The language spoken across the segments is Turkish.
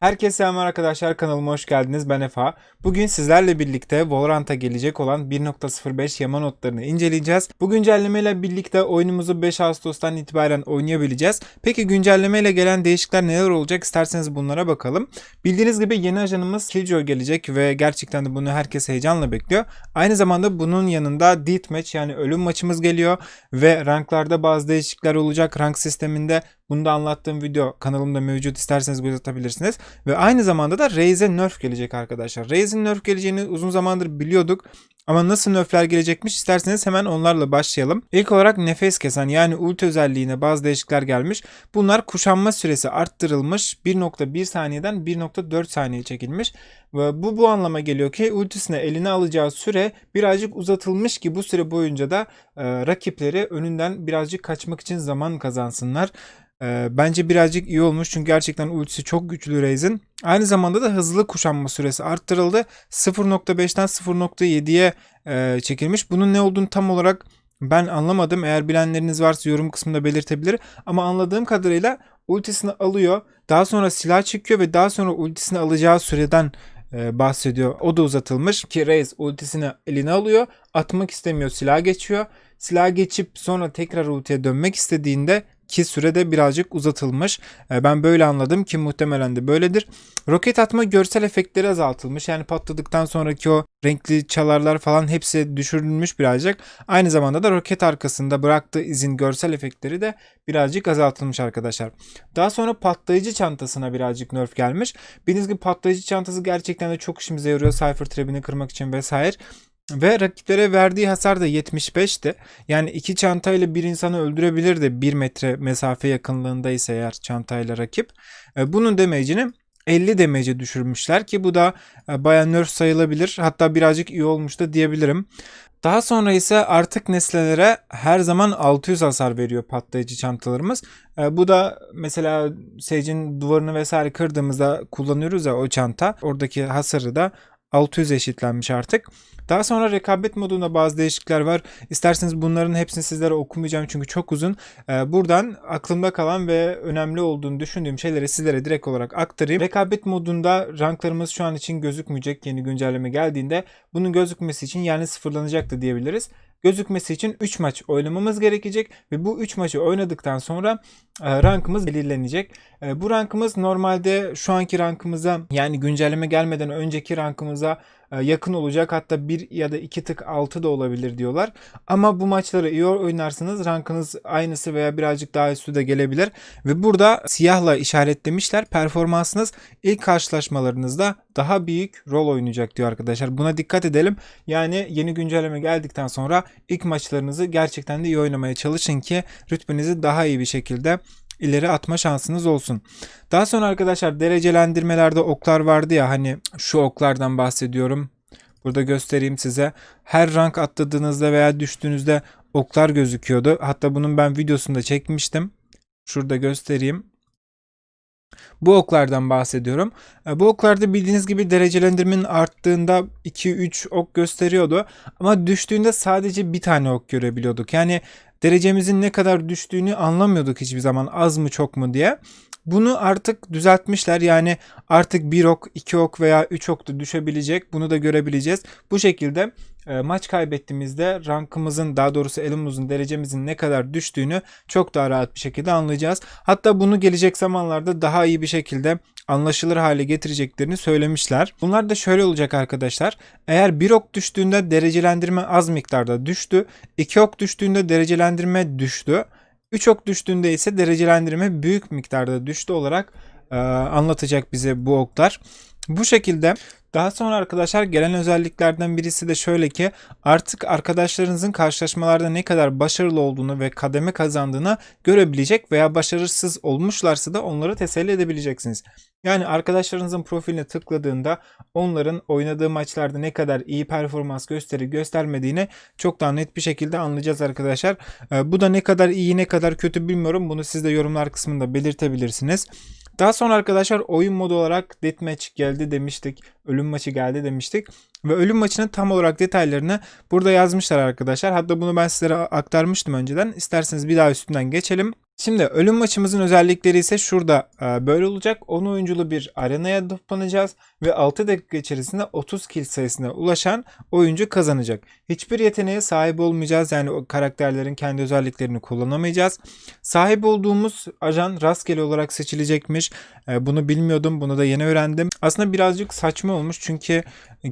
Herkese selam arkadaşlar kanalıma hoş geldiniz ben Efa. Bugün sizlerle birlikte Valorant'a gelecek olan 1.05 yama notlarını inceleyeceğiz. Bu güncellemeyle birlikte oyunumuzu 5 Ağustos'tan itibaren oynayabileceğiz. Peki güncellemeyle gelen değişiklikler neler olacak isterseniz bunlara bakalım. Bildiğiniz gibi yeni ajanımız Killjoy gelecek ve gerçekten de bunu herkes heyecanla bekliyor. Aynı zamanda bunun yanında Deathmatch yani ölüm maçımız geliyor ve ranklarda bazı değişiklikler olacak. Rank sisteminde bunu da anlattığım video kanalımda mevcut isterseniz göz atabilirsiniz. Ve aynı zamanda da Raze'e nerf gelecek arkadaşlar. Raze'in nerf geleceğini uzun zamandır biliyorduk. Ama nasıl nerfler gelecekmiş isterseniz hemen onlarla başlayalım. İlk olarak nefes kesen yani ulti özelliğine bazı değişiklikler gelmiş. Bunlar kuşanma süresi arttırılmış. 1.1 saniyeden 1.4 saniye çekilmiş. Ve bu bu anlama geliyor ki ultisine eline alacağı süre birazcık uzatılmış ki bu süre boyunca da e, rakipleri önünden birazcık kaçmak için zaman kazansınlar. Ee, bence birazcık iyi olmuş çünkü gerçekten ultisi çok güçlü Raze'in. Aynı zamanda da hızlı kuşanma süresi arttırıldı. 0.5'ten 0.7'ye e, çekilmiş. Bunun ne olduğunu tam olarak ben anlamadım. Eğer bilenleriniz varsa yorum kısmında belirtebilir. Ama anladığım kadarıyla ultisini alıyor. Daha sonra silah çekiyor ve daha sonra ultisini alacağı süreden e, bahsediyor. O da uzatılmış ki Raze ultisini eline alıyor. Atmak istemiyor. Silah geçiyor. Silah geçip sonra tekrar ultiye dönmek istediğinde ki sürede birazcık uzatılmış. E, Ben böyle anladım ki muhtemelen de böyledir. Roket atma görsel efektleri azaltılmış. Yani patladıktan sonraki o renkli çalarlar falan hepsi düşürülmüş birazcık. Aynı zamanda da roket arkasında bıraktığı izin görsel efektleri de birazcık azaltılmış arkadaşlar. Daha sonra patlayıcı çantasına birazcık nerf gelmiş. Bildiğiniz gibi patlayıcı çantası gerçekten de çok işimize yarıyor. Cypher trap'ini kırmak için vesaire. Ve rakiplere verdiği hasar da 75'ti. Yani iki çantayla bir insanı öldürebilirdi 1 metre mesafe yakınlığındaysa eğer çantayla rakip. E, Bunun damage'ini 50 damage'e düşürmüşler ki bu da e, baya nerf sayılabilir. Hatta birazcık iyi olmuş da diyebilirim. Daha sonra ise artık nesnelere her zaman 600 hasar veriyor patlayıcı çantalarımız. E, bu da mesela Sage'in duvarını vesaire kırdığımızda kullanıyoruz ya o çanta. Oradaki hasarı da 600 eşitlenmiş artık. Daha sonra rekabet modunda bazı değişiklikler var. İsterseniz bunların hepsini sizlere okumayacağım çünkü çok uzun. Ee, buradan aklımda kalan ve önemli olduğunu düşündüğüm şeyleri sizlere direkt olarak aktarayım. Rekabet modunda ranklarımız şu an için gözükmeyecek yeni güncelleme geldiğinde. Bunun gözükmesi için yani sıfırlanacaktı diyebiliriz gözükmesi için 3 maç oynamamız gerekecek ve bu 3 maçı oynadıktan sonra e, rankımız belirlenecek. E, bu rankımız normalde şu anki rankımıza yani güncelleme gelmeden önceki rankımıza yakın olacak. Hatta bir ya da iki tık altı da olabilir diyorlar. Ama bu maçları iyi oynarsanız rankınız aynısı veya birazcık daha üstü de gelebilir. Ve burada siyahla işaretlemişler. Performansınız ilk karşılaşmalarınızda daha büyük rol oynayacak diyor arkadaşlar. Buna dikkat edelim. Yani yeni güncelleme geldikten sonra ilk maçlarınızı gerçekten de iyi oynamaya çalışın ki rütbenizi daha iyi bir şekilde ileri atma şansınız olsun. Daha sonra arkadaşlar derecelendirmelerde oklar vardı ya hani şu oklardan bahsediyorum. Burada göstereyim size. Her rank atladığınızda veya düştüğünüzde oklar gözüküyordu. Hatta bunun ben videosunu da çekmiştim. Şurada göstereyim. Bu oklardan bahsediyorum. E, Bu oklarda bildiğiniz gibi derecelendirmenin arttığında 2-3 ok gösteriyordu. Ama düştüğünde sadece bir tane ok görebiliyorduk. Yani derecemizin ne kadar düştüğünü anlamıyorduk hiçbir zaman az mı çok mu diye. Bunu artık düzeltmişler yani artık bir ok, iki ok veya üç ok da düşebilecek. Bunu da görebileceğiz. Bu şekilde e, maç kaybettiğimizde rankımızın daha doğrusu elimizin derecemizin ne kadar düştüğünü çok daha rahat bir şekilde anlayacağız. Hatta bunu gelecek zamanlarda daha iyi bir şekilde anlaşılır hale getireceklerini söylemişler. Bunlar da şöyle olacak arkadaşlar. Eğer bir ok düştüğünde derecelendirme az miktarda düştü. 2 ok düştüğünde derecelendirme düştü. 3 ok düştüğünde ise derecelendirme büyük miktarda düştü olarak e, anlatacak bize bu oklar. Bu şekilde daha sonra arkadaşlar gelen özelliklerden birisi de şöyle ki artık arkadaşlarınızın karşılaşmalarda ne kadar başarılı olduğunu ve kademe kazandığını görebilecek veya başarısız olmuşlarsa da onları teselli edebileceksiniz. Yani arkadaşlarınızın profiline tıkladığında onların oynadığı maçlarda ne kadar iyi performans gösteri göstermediğini çok daha net bir şekilde anlayacağız arkadaşlar. Ee, bu da ne kadar iyi ne kadar kötü bilmiyorum. Bunu siz de yorumlar kısmında belirtebilirsiniz. Daha sonra arkadaşlar oyun modu olarak Deathmatch geldi demiştik. Ölüm maçı geldi demiştik. Ve ölüm maçının tam olarak detaylarını burada yazmışlar arkadaşlar. Hatta bunu ben sizlere aktarmıştım önceden. İsterseniz bir daha üstünden geçelim. Şimdi ölüm maçımızın özellikleri ise şurada e, böyle olacak. 10 oyunculu bir arenaya toplanacağız ve 6 dakika içerisinde 30 kill sayısına ulaşan oyuncu kazanacak. Hiçbir yeteneğe sahip olmayacağız. Yani o karakterlerin kendi özelliklerini kullanamayacağız. Sahip olduğumuz ajan rastgele olarak seçilecekmiş. E, Bunu bilmiyordum. Bunu da yeni öğrendim. Aslında birazcık saçma olmuş çünkü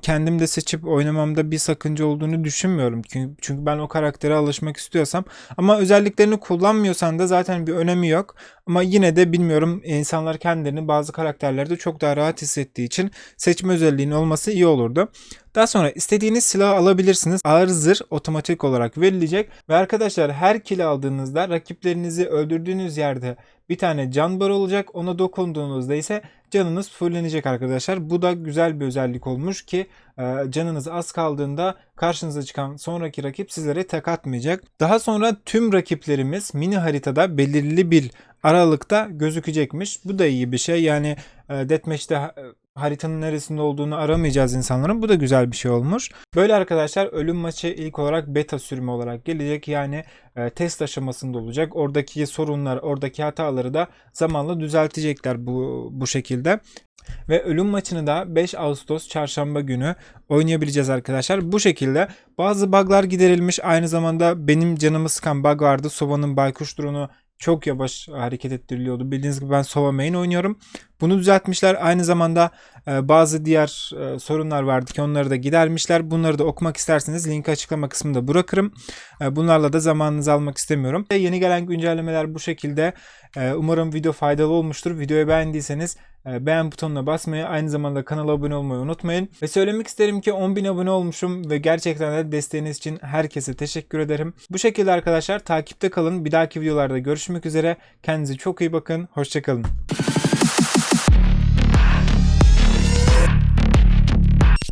kendim de seçip oynamamda bir sakınca olduğunu düşünmüyorum. Çünkü, çünkü ben o karaktere alışmak istiyorsam ama özelliklerini kullanmıyorsan da zaten bir önemi yok. Ama yine de bilmiyorum insanlar kendilerini bazı karakterlerde çok daha rahat hissettiği için seçme özelliğinin olması iyi olurdu. Daha sonra istediğiniz silahı alabilirsiniz. Ağır zırh otomatik olarak verilecek. Ve arkadaşlar her kill aldığınızda rakiplerinizi öldürdüğünüz yerde bir tane can bar olacak. Ona dokunduğunuzda ise canınız fullenecek arkadaşlar. Bu da güzel bir özellik olmuş ki e, canınız az kaldığında karşınıza çıkan sonraki rakip sizlere tek atmayacak. Daha sonra tüm rakiplerimiz mini haritada belirli bir aralıkta gözükecekmiş. Bu da iyi bir şey. Yani Deathmatch'te e, haritanın neresinde olduğunu aramayacağız insanların. Bu da güzel bir şey olmuş. Böyle arkadaşlar ölüm maçı ilk olarak beta sürümü olarak gelecek. Yani e, test aşamasında olacak. Oradaki sorunlar, oradaki hataları da zamanla düzeltecekler bu bu şekilde. Ve ölüm maçını da 5 Ağustos çarşamba günü oynayabileceğiz arkadaşlar. Bu şekilde bazı bug'lar giderilmiş. Aynı zamanda benim canımı sıkan bug vardı. Sova'nın baykuş drone'u çok yavaş hareket ettiriliyordu. Bildiğiniz gibi ben Sova main oynuyorum. Bunu düzeltmişler. Aynı zamanda e, bazı diğer e, sorunlar vardı ki onları da gidermişler. Bunları da okumak isterseniz linki açıklama kısmında bırakırım. E, bunlarla da zamanınızı almak istemiyorum. Yeni gelen güncellemeler bu şekilde. Umarım video faydalı olmuştur. Videoyu beğendiyseniz beğen butonuna basmayı, aynı zamanda kanala abone olmayı unutmayın. Ve söylemek isterim ki 10.000 abone olmuşum ve gerçekten de desteğiniz için herkese teşekkür ederim. Bu şekilde arkadaşlar takipte kalın. Bir dahaki videolarda görüşmek üzere. Kendinize çok iyi bakın. Hoşçakalın.